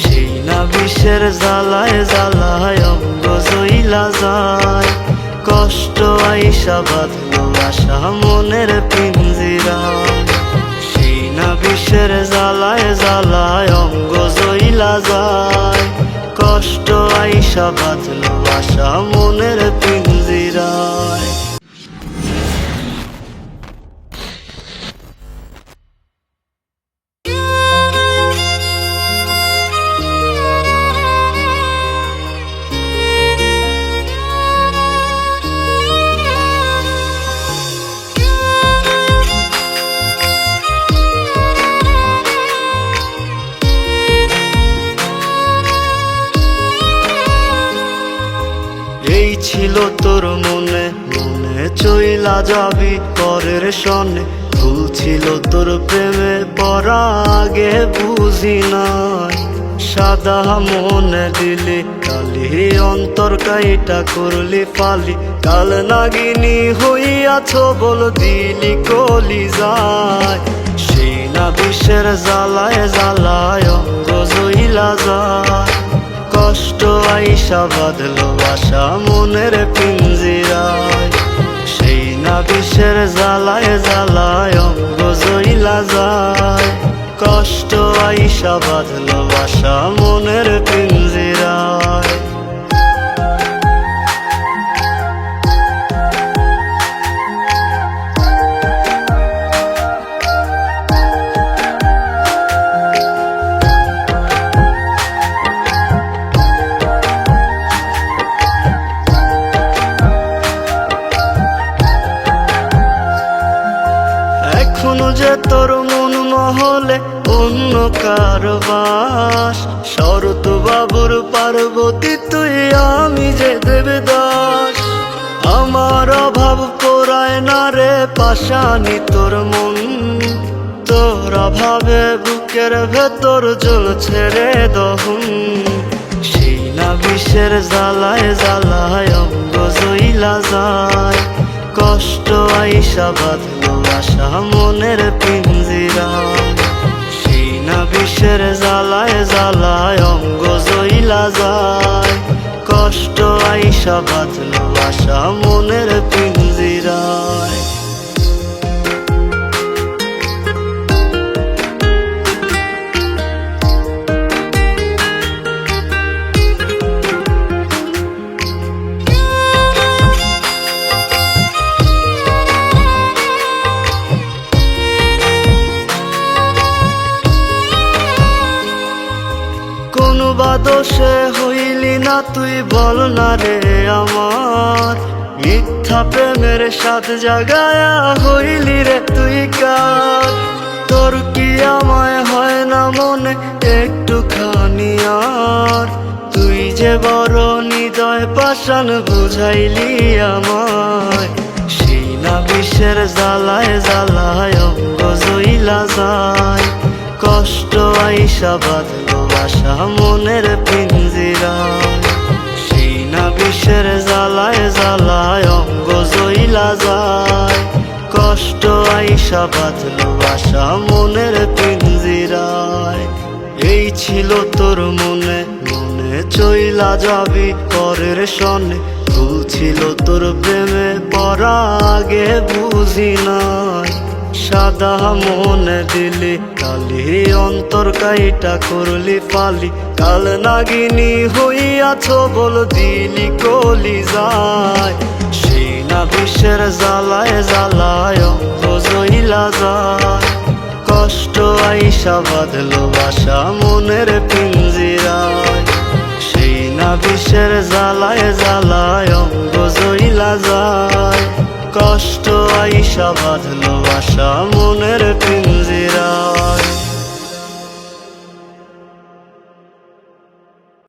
সেই না বিষের জ্বালায় অঙ্গ জইলা যায়। কষ্ট আইসা বাঁধলো আশা মনের পিঞ্জিরা সেই না বিষের জ্বালায় অঙ্গ জইলা যায়। কষ্ট আইসা বাঁধলো আশা মনের পিঞ্জিরায় ছিল তোর মনে মনে চইলা যাবি পরের সনে। ভুল ছিল তোর প্রেমে পড়া আগে বুঝি নাই। সাদা মনে দিলি, কালি অন্তর কাইটা করলি পালি কাল নাগিনী হইয়াছ বল দিলি কলি যায়। সেই না বিষের জ্বালায় জ্বালায় অঙ্গ জইলা যায়। আইসা বাঁধলো আশা মনের পিঞ্জিরায়। সেই না বিষের জ্বালায় জ্বালায় অঙ্গ জইলা যায়। কষ্ট আইসা বাঁধলো আশা মনের পিঞ্জিরায়। যে তোর মন মহলে অন্য কারবাস শরত বাবুর পার্বতী, তুই আমি যে দেবদাস। আমার অভাব পোড়ায় না রে পাশানি তোর মন। তোর অভাবে বুকের ভেতর জ্বলছে রে দহন। সেই না বিষের জ্বালায় জ্বালায় অঙ্গ জইলা যায় আইসা বাঁধলো আশা মনের পিঞ্জিরা। সেই না বিষের জ্বালায় জ্বালায় অঙ্গ জইলা যায়। কষ্ট আইসা বাঁধলো আশা মনের দোষে হইলি না তুই, বল না রে আমার। মিথ্যা প্রেমের সাথ জাগায়া হইলি রে তুই কার? তোর কি আমায় হয় না মনে? একটু খানি আর। তুই যে বড় নিদয় পাশান বুঝাইলি আমায়। সেই না বিষের জ্বালায় জ্বালায় অঙ্গ জইলা যায়। কষ্ট আইসা বাঁধলো আশা মনের পিঞ্জিরায় সেই না বিষের জ্বালায় জ্বালায় অঙ্গ জইলা যায়। কষ্ট আইসা বাঁধলো আশা মনের পিঞ্জিরায়। এই ছিল তোর মনে মনে চইলা যাবি পরের সনে। ভুল ছিল তোর প্রেমে পড়া আগে বুঝি নাই। সাদা মনে দিলি, কালি অন্তর কাইটা করলি ফালি কাল নাগিনী হইয়াছ বল দিলি কলি যায় সেই না বিষের জ্বালায় জ্বালায় অঙ্গ জইলা যায়। কষ্ট আইসা বাঁধলো আশা মনের পিঞ্জিরায়। সেই না বিষের জ্বালায় জ্বালায় অঙ্গ জইলা যায়। কষ্ট আইসা বাঁধলো আশা মনের পিঞ্জিরায়।